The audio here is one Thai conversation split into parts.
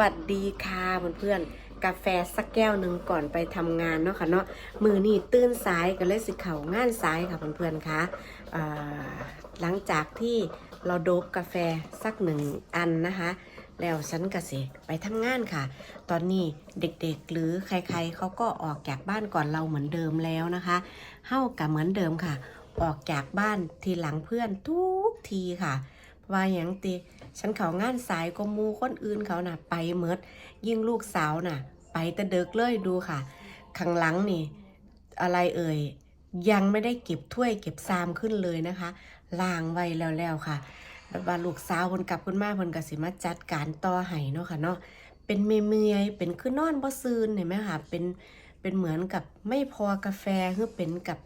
วัสดีค่ะเพื่อนๆกาแฟสักแก้วหนึ่งก่อนไปทำงานเนาะค่ะเนาะมือนี่ตื่นสายก็เลยสิเขางานสายค่ะเพื่อนๆค่ะอ่าหลังจากที่เราโดบกาแฟสักหนึ่งอันนะคะ แล้วฉันก็สิไปทำงานค่ะ ตอนนี้เด็กๆหรือใครๆเขาก็ออกจากบ้านก่อนเราเหมือนเดิมแล้วนะคะเฮ้ากับเหมือนเดิมค่ะ ออกจากบ้านทีหลังเพื่อนทุกทีค่ะว่าอย่างตี ฉันเขางานสายก็มูคนอื่นเขาน่ะ ไปเมดยิ่งลูกสาวน่ะ ไปแต่เด็กเลยดูค่ะข้างหลังนี่ อะไรเอ่ยยังไม่ได้เก็บถ้วยเก็บซามขึ้นเลยนะคะล้างไว้แล้วๆค่ะแบบว่าลูกสาวคนกลับขึ้นมาเพิ่นก็สิมาจัดการต่อให้เนาะค่ะเนาะเป็นเมื่อยเป็นคือนอนบ่ซืนเห็นไหมคะเป็นเป็นเหมือนกับไม่พอกาแฟคือเป็นกับ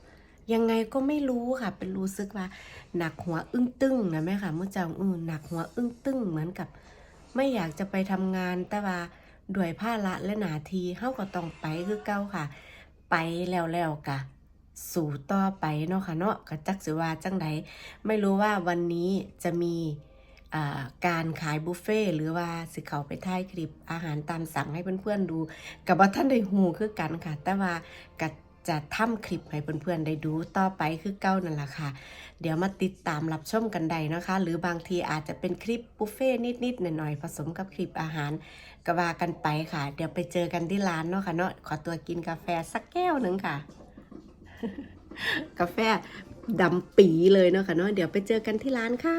ยังไงก็ไม่รู้ค่ะ เป็นรู้สึกว่า หนักหัวอึ้งตึ้งนะแม่ค่ะเมื่อเจ้าอือหนักหัวอึ้งตึ้งเหมือนกับ ไม่อยากจะไปทำงาน แต่ว่าด้วยภาระและหนาทีเฮาก็ต้องไปคือเก่าค่ะ ไปแล้วแล้วกะ สู่ต่อไปเนาะค่ะเนาะก็จักสิว่าจังใดไม่รู้ว่าวันนี้จะมีการขายบุฟเฟ่หรือว่าสิเขาไปถ่ายคลิปอาหารตามสั่งให้เพื่อนๆดู กับว่าท่านได้หูคือกันค่ะ แต่ว่าก็ จะทำคลิปให้เพื่อนๆได้ดูต่อไปคือเก้านั่นแหละค่ะ เดี๋ยวมาติดตามรับชมกันได้นะคะ หรือบางทีอาจจะเป็นคลิปบุฟเฟ่นิดๆหน่อยๆผสมกับคลิปอาหารก็ว่ากันไปค่ะ เดี๋ยวไปเจอกันที่ร้านเนาะค่ะเนาะขอตัวกินกาแฟสักแก้วหนึ่งค่ะ กาแฟดำปีเลยเนาะค่ะเนาะเดี๋ยวไปเจอกันที่ร้านค่ะ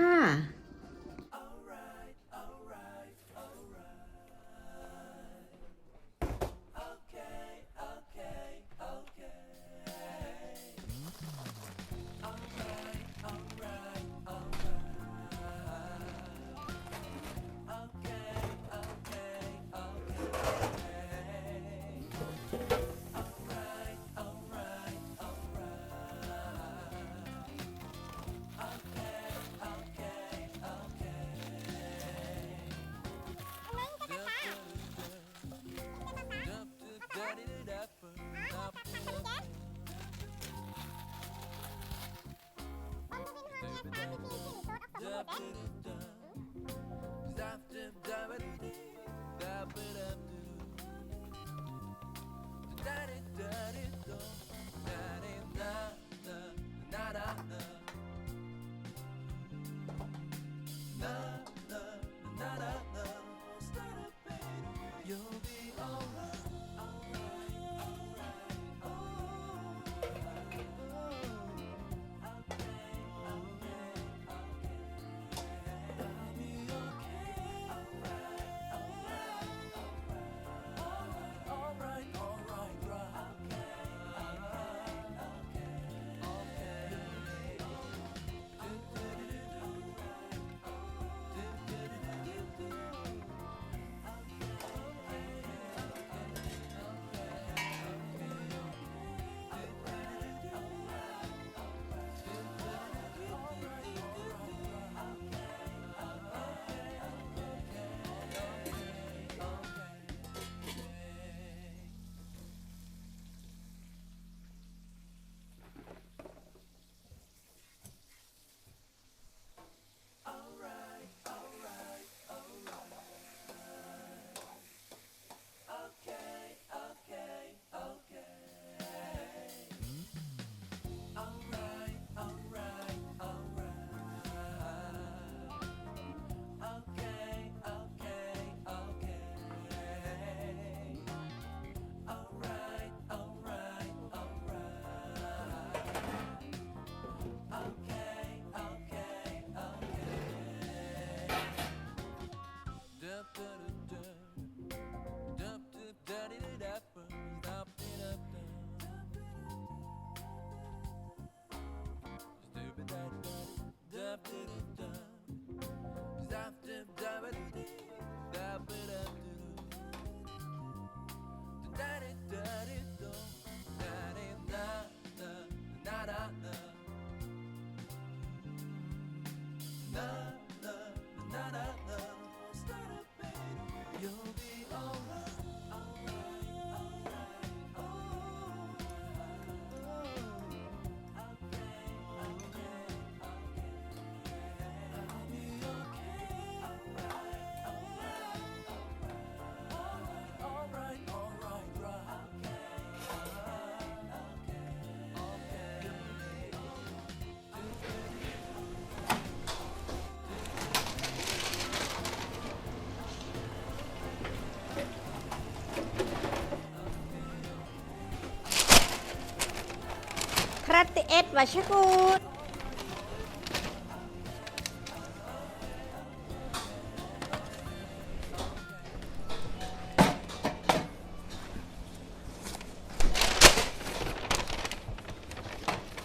11 và Sheffield.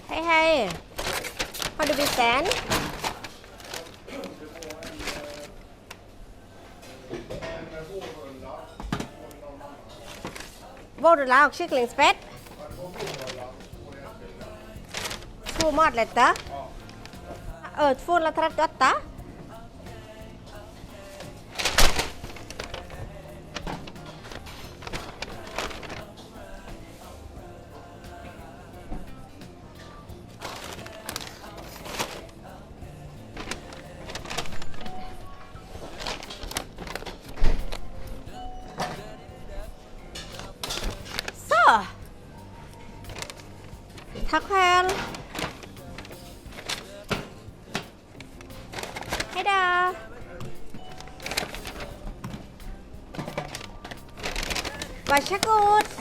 Hey hey, how do we stand? Borderlaag chicken. ฟูมอดเลยตะเออฟูนละทัดตะ Başak Uğur.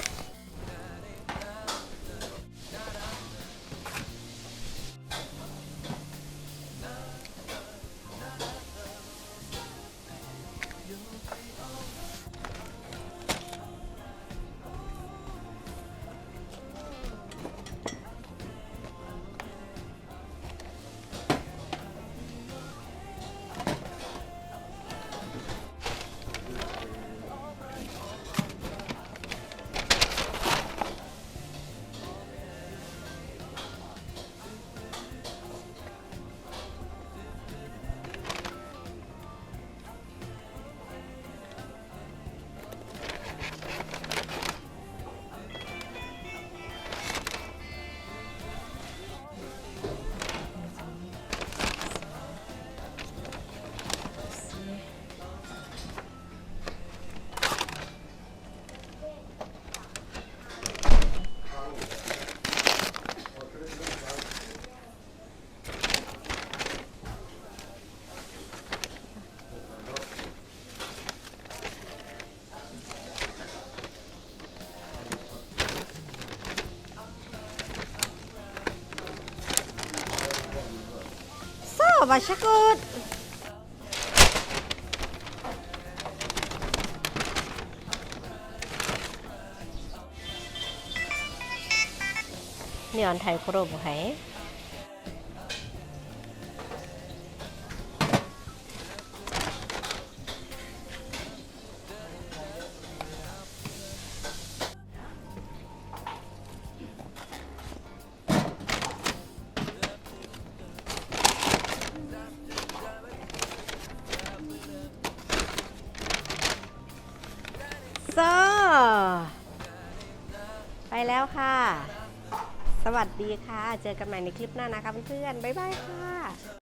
Varsågod! Neon thầy cô đồ bộ แล้วค่ะ สวัสดีค่ะ เจอกันใหม่ในคลิปหน้านะคะเพื่อนๆบ๊ายบายค่ะ